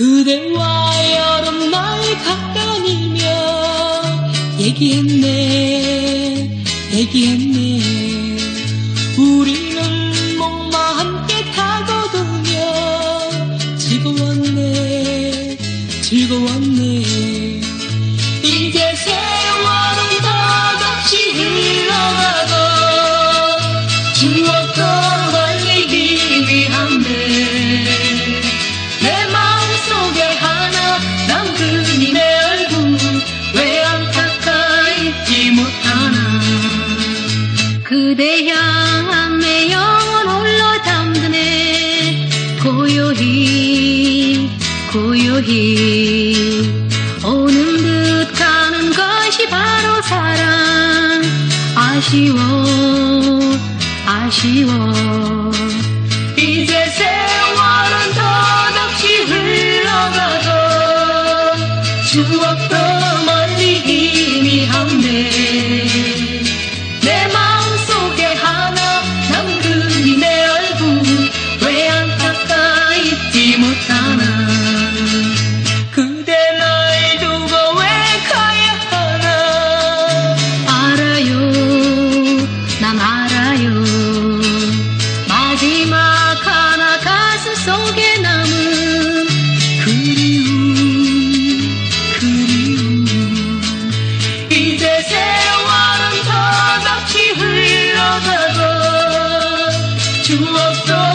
그대와 여름 날 가까이며 얘기했네 얘기했네. 우리는 목마 함께 타거든요 즐거웠네 즐거웠네 그대 향함에 영원홀로 잠드네. 고요히 고요히 오는 듯 가는 것이 바로 사랑. 아쉬워 아쉬워. 이제 세월은 더없이 흘러가고 추억도 마지막 하나 가슴 속에 남은 그리움 그리움. 이제 세월은 더없이 흘러가고 추억도